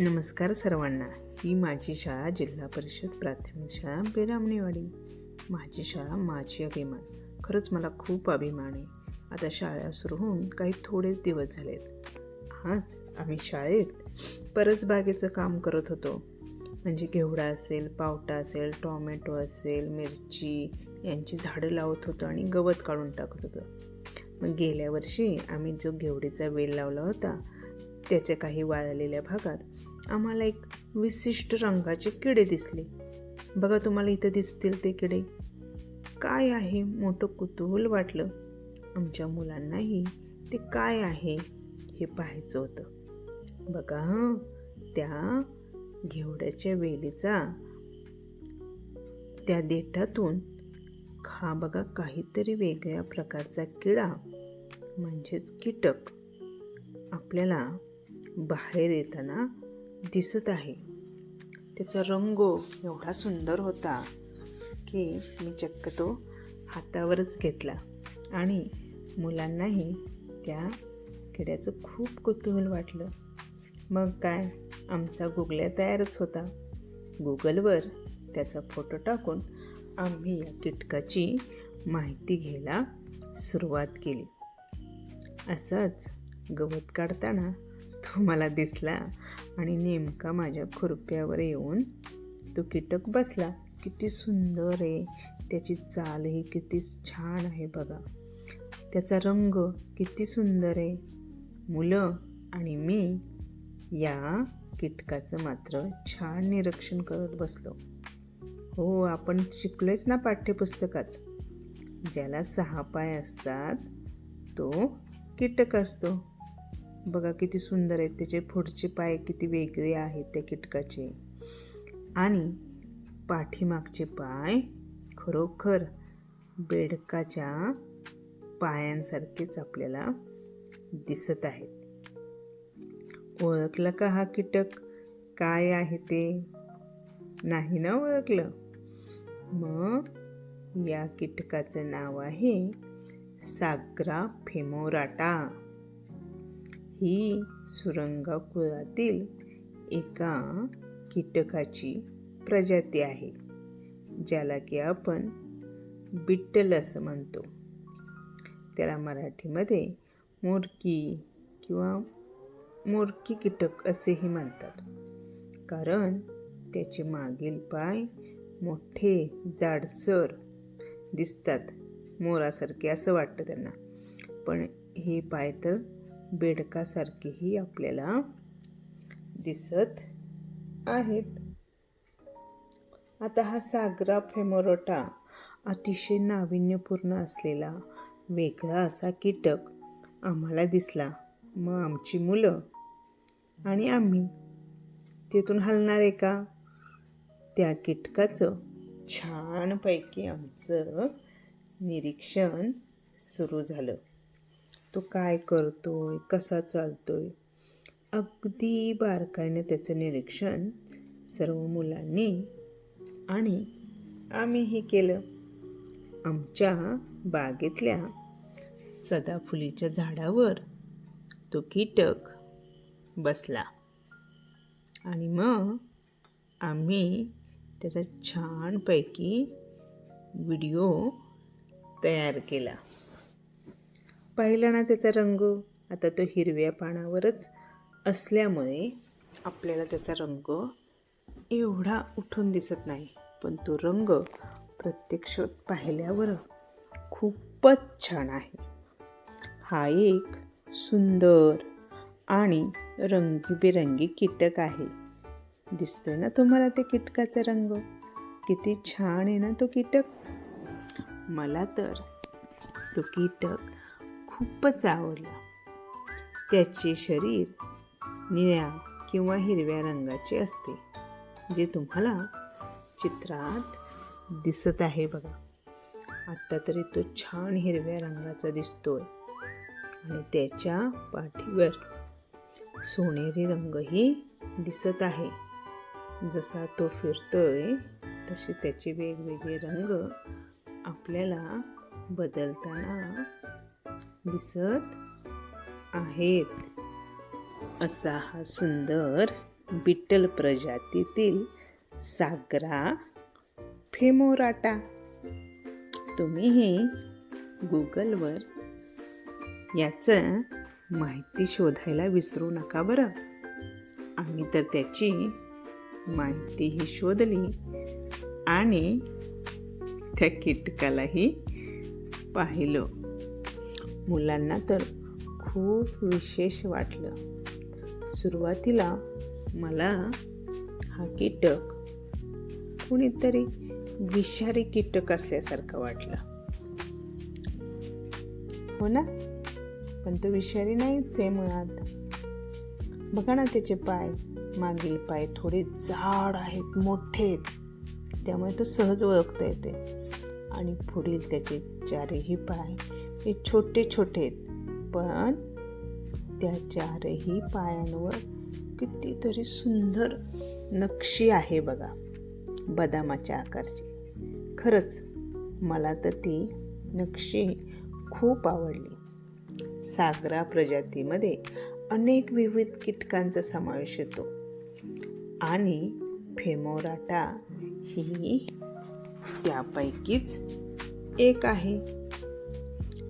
नमस्कार सर्वांना. ही माझी शाळा जिल्हा परिषद प्राथमिक शाळा बेरामणेवाडी. माझी शाळा माझी अभिमान. खरंच मला खूप अभिमान आहे. आता शाळा सुरू होऊन काही थोडेच दिवस झालेत. आज आम्ही शाळेत परसबागेचं काम करत होतो. म्हणजे घेवडा असेल पावटा असेल टॉमॅटो असेल मिरची यांची झाडं लावत होतो आणि गवत काढून टाकत होतो. मग गेल्या वर्षी आम्ही जो घेवडीचा वेल लावला होता त्याच्या काही वाळलेल्या भागात आम्हाला एक विशिष्ट रंगाचे किडे दिसले. बघा तुम्हाला इथं दिसतील ते किडे. काय आहे? मोठं कुतूहल वाटलं. आमच्या मुलांनाही ते काय आहे हे पाहायचं होतं. बघा त्या घेवड्याच्या वेलीचा त्या देठातून हा बघा काहीतरी वेगळ्या प्रकारचा किडा म्हणजेच कीटक आपल्याला बाहेर येताना दिसत आहे. त्याचा रंग एवढा सुंदर होता की मी चक्क तो हातावरच घेतला आणि मुलांनाही त्या किड्याचं खूप कुतूहल वाटलं. मग काय? आमचा गुगल्या तयारच होता. गुगलवर त्याचा फोटो टाकून आम्ही या कीटकाची माहिती घ्यायला सुरुवात केली. असंच गवत काढताना तो मला दिसला आणि नेमका माझ्या खुरप्यावर येऊन तो कीटक बसला. किती सुंदर आहे. त्याची चालही किती छान आहे बघा. त्याचा रंग किती सुंदर आहे. मुलं आणि मी या कीटकाचं मात्र छान निरीक्षण करत बसलो. हो आपण शिकलोच ना पाठ्यपुस्तकात. ज्याला सहा पाय असतात तो कीटक असतो. बघा किती सुंदर आहेत. त्याचे पुढचे पाय किती वेगळे आहेत त्या कीटकाचे. आणि पाठीमागचे पाय खरोखर बेडकाच्या पायांसारखेच आपल्याला दिसत आहेत. ओळखलं का हा कीटक? काय आहे ते? नाही ना ओळखलं? मग या कीटकाचं नाव आहे सागरा फेमोराटा ही सुरंगा कुळातील एका कीटकाची प्रजाती आहे ज्याला की आपण बिट्टल असं म्हणतो. त्याला मराठीमध्ये मोरकी किंवा मोरकी कीटक असेही म्हणतात. कारण त्याचे मागील पाय मोठे जाडसर दिसतात. मोरासारखे असं वाटतं त्यांना. पण हे पाय तर बेडकासारखेही आपल्याला दिसत आहेत. आता हा सागरा फेमोरोटा अतिशय नाविन्यपूर्ण असलेला वेगळा असा कीटक आम्हाला दिसला. मग आमची मुलं आणि आम्ही तिथून हलणार आहे का? त्या कीटकाचं छानपैकी आमचं निरीक्षण सुरू झालं. तो काय करतोय? कसा चालतोय? अगदी बारकाईने त्याचं निरीक्षण सर्व मुलांनी आणि आम्हीही केलं. आमच्या बागेतल्या सदाफुलीच्या झाडावर तो कीटक बसला. आणि मग आम्ही त्याचा छानपैकी व्हिडिओ तयार केला. पाहिला ना त्याचा रंग आता तो हिरव्या पानावरच असल्यामुळे आपल्याला त्याचा रंग एवढा उठून दिसत नाही. पण तो रंग प्रत्यक्ष पाहिल्यावर खूपच छान आहे. हा एक सुंदर आणि रंगीबेरंगी कीटक आहे. दिसतोय ना तुम्हाला ते कीटकाचा रंग? किती छान आहे ना तो कीटक. मला तर तो कीटक खूपच आवडला. त्याचे शरीर निळ्या किंवा हिरव्या रंगाचे असते जे तुम्हाला चित्रात दिसत आहे बघा. आत्ता तरी तो छान हिरव्या रंगाचा दिसतोय. आणि त्याच्या पाठीवर सोनेरी रंगही दिसत आहे. जसा तो फिरतोय तसे त्याचे वेगवेगळे रंग आपल्याला बदलताना दिसत आहेत. असा हा सुंदर बिट्टल प्रजातीतील सागरा फेमोराटा. तुम्हीही गुगलवर याचं माहिती शोधायला विसरू नका बरं. आम्ही तर त्याची माहितीही शोधली आणि त्या कीटकालाही पाहिलं. मुलांना तर खूप विशेष वाटलं. सुरुवातीला मला हा कीटक कुणीतरी विषारी कीटक असल्यासारखं वाटलं. हो ना? पण तो विषारी नाहीच आहे मुळात. बघा ना त्याचे पाय. मागील पाय थोडे जाड आहेत मोठे आहेत. त्यामुळे तो सहज ओळखता येते आणि पुढील त्याचे चारही पाय हे छोटे छोटे आहेत. पण त्या चारही पायांवर कितीतरी सुंदर नक्षी आहे बघा बदामाच्या आकारची. खरंच मला तर ती नक्षी खूप आवडली. सागरा प्रजातीमध्ये अनेक विविध कीटकांचा समावेश येतो आणि फेमोराटा ही त्यापैकीच एक आहे.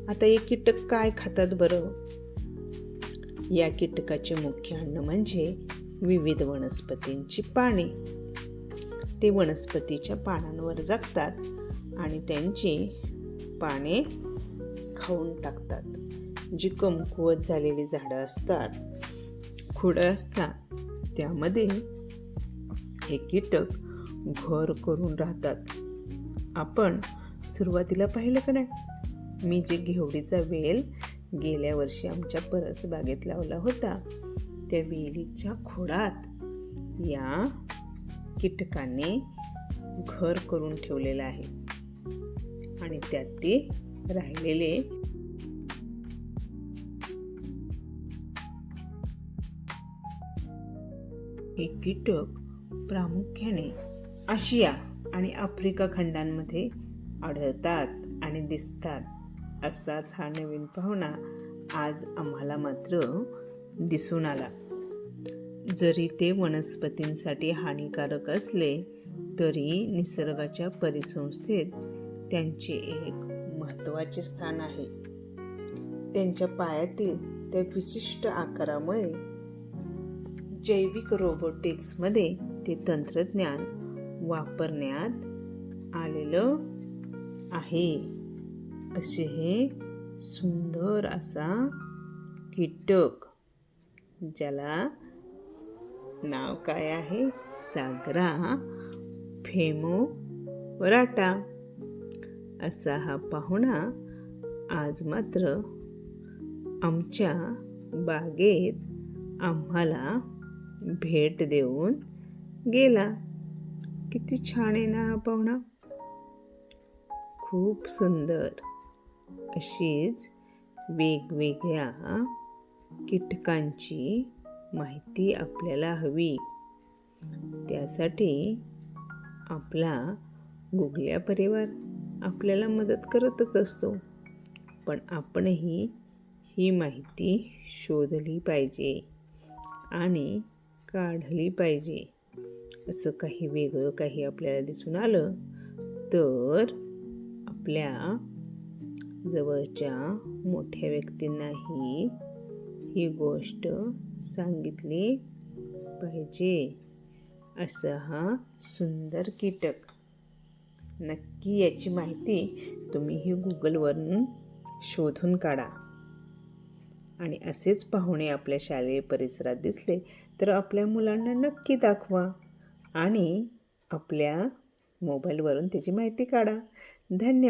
आता हे कीटक काय खातात बरं? या कीटकाचे मुख्य अन्न म्हणजे विविध वनस्पतींची पाने. ते वनस्पतीच्या पानांवर जगतात आणि त्यांची पाने खाऊन टाकतात. जी कमकुवत झालेली झाडं असतात खुडं असतात त्यामध्ये हे कीटक घर करून राहतात. आपण सुरुवातीला पाहिलं का नाही? मी जे घेवडीचा वेल गेल्या वर्षी आमच्या परसबागेत लावला होता त्या वेलीच्या खोडात या कीटकाने घर करून ठेवलेलं आहे. आणि त्यात ते राहिलेले हे कीटक प्रामुख्याने आशिया आणि आफ्रिका खंडांमध्ये आढळतात आणि दिसतात. असाच हा नवीन पाहुणा आज आम्हाला मात्र दिसून आला. जरी ते वनस्पतींसाठी हानिकारक असले तरी निसर्गाच्या परिसंस्थेत त्यांचे एक महत्त्वाचे स्थान आहे. त्यांच्या पायातील त्या विशिष्ट आकारामुळे जैविक रोबोटिक्समध्ये ते तंत्रज्ञान वापरण्यात आलेलं आहे. असे हे सुंदर असा कीटक ज्याला नाव काय आहे? सागरा फेमो वराटा. असा हा पाहुणा आज मात्र आमच्या बागेत आम्हाला भेट देऊन गेला. किती छान आहे ना हा पाहुणा? खूप सुंदर. अशीच वेगवेगळ्या कीटकांची माहिती आपल्याला हवी. त्यासाठी आपला गुगल्या परिवार आपल्याला मदत करतच असतो. पण आपणही ही माहिती शोधली पाहिजे आणि काढली पाहिजे. असं काही वेगळं काही आपल्याला दिसून आलं तर आपल्या जवळच्या मोठ्या व्यक्तींनाही ही गोष्ट सांगितली पाहिजे. असा हा सुंदर कीटक. नक्की याची माहिती तुम्ही ही गुगलवरून शोधून काढा. आणि असेच पाहुणे आपल्या शालेय परिसरात दिसले तर आपल्या मुलांना नक्की दाखवा आणि आपल्या मोबाईलवरून त्याची माहिती काढा. धन्यवाद.